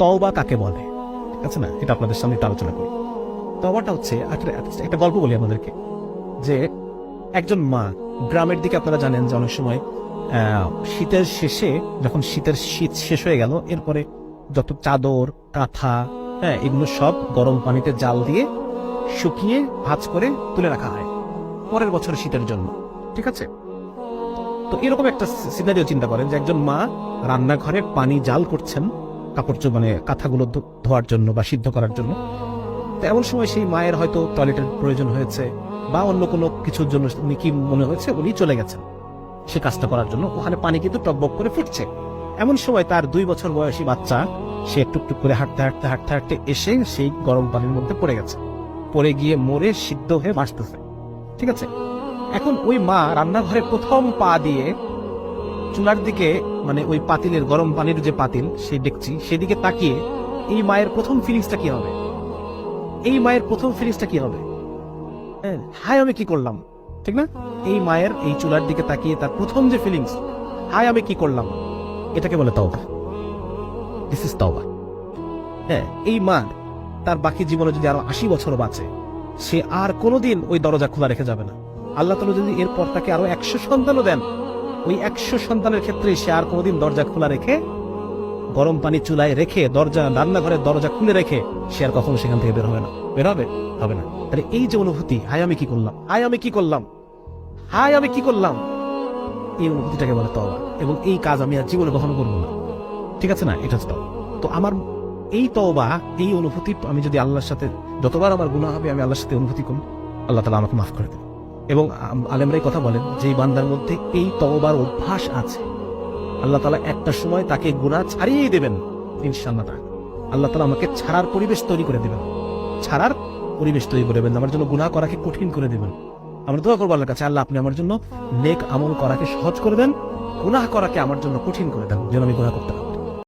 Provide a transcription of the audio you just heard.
তওবা কাকে বলে? ঠিক আছে না? এটা আপনাদের সামনে একটু আলোচনা করি। তওবাটা হচ্ছে একটা গল্প বলি আমাদেরকে যে একজন মা, গ্রামের দিকে আপনারা জানেন যে অনেক সময় শীতের শেষে, যখন শীতের শীত শেষ হয়ে গেল, এরপরে যত চাদর, কাঁথা হ্যাঁ এগুলো সব গরম পানিতে জাল দিয়ে শুকিয়ে ভাজ করে তুলে রাখা হয় পরের বছর শীতের জন্য, ঠিক আছে? তো এরকম একটা সিনারিও চিন্তা করেন যে একজন মা রান্নাঘরে পানি জাল করছেন কাপড় মানে কাঁথাগুলো ধোয়ার জন্য বা সিদ্ধ করার জন্য। এমন সময় সেই মায়ের হয়তো টয়লেটের প্রয়োজন হয়েছে বা অন্য কোনো কিছুর জন্য উনি কি মনে হয়েছে, উনি চলে গেছেন। সে কাজটা করার জন্য। ওখানে পানি কিন্তু টকবক করে ফুটছে। এমন সময় তার দুই বছর বয়সী বাচ্চা, সে টুকটুক করে হাঁটতে হাঁটতে হাঁটতে হাঁটতে এসে সেই গরম পানির মধ্যে পড়ে গেছে। পড়ে গিয়ে মরে সিদ্ধ হয়ে বাঁচতেছে। ঠিক আছে? এখন ওই মা রান্নাঘরে প্রথম পা দিয়ে চুলার দিকে মানে ওই পাতিলের গরম পানির যে পাতিল সেই দেখছি সেদিকে তাকিয়ে এই মায়ের প্রথম ফিলিংসটা কি হবে? এই মায়ের প্রথম ফিলিংসটা কি হবে? হ্যাঁ, হাই আমি কি করলাম? ঠিক না? এই মায়ের এই চুলার দিকে তাকিয়ে তার প্রথম যে ফিলিংস হাই আমি কি করলাম? এটাকে বলে তওবা। দিস ইজ তওবা। হ্যাঁ এই মা তার বাকি জীবনে যদি আরও আশি বছর বাঁচে সে আর কোনোদিন ওই দরজা খোলা রেখে যাবে না। আল্লাহ তালা যদি এরপর তাকে আরও একশো সন্তানও দেন ওই একশো সন্তানের ক্ষেত্রে সে আর কোনোদিন দরজা খোলা রেখে, গরম পানি চুলায় রেখে, দরজা, রান্নাঘরের দরজা খুলে রেখে সে আর কখনো সেখান থেকে বের হবে না। বের হবে? হবে না। তাহলে এই যে অনুভূতি হাই আমি কি করলাম? হাই আমি কি করলাম? হাই আমি কি করলাম? এই অনুভূতিটাকে বলে তওবা। এবং এই কাজ আমি আর জীবনে কখনো করব না। ঠিক আছে না? এটা হচ্ছে তো আমার এই তওবা, এই অনুভূতি আমি যদি আল্লাহর সাথে, যতবার আমার গুনাহ হবে, আমি আল্লাহর সাথে অনুভূতি করি আল্লাহ তালা আমাকে মাফ করে দেবে এবং আলেমরাই কথা বলেন যে বান্দার মধ্যে এই তওবার অভ্যাস আছে। আল্লাহ তালা একটা সময় তাকে গুনাহ ছাড়িয়ে দেবেন ইনশাল্লাহ তাআলা। আল্লাহ তালা আমাকে ছাড়ার পরিবেশ তৈরি করে দেবেন। ছাড়ার পরিবেশ তৈরি করে দেবেন। আমার জন্য গুনাহ করাকে কঠিন করে দেবেন। আমরা দোয়া করব আল্লাহর কাছে, আল্লাহ আপনি আমার জন্য নেক আমল করাকে সহজ করে দেন, গুনাহ করাকে আমার জন্য কঠিন করে দেন। যেন আমি গুনাহ করতে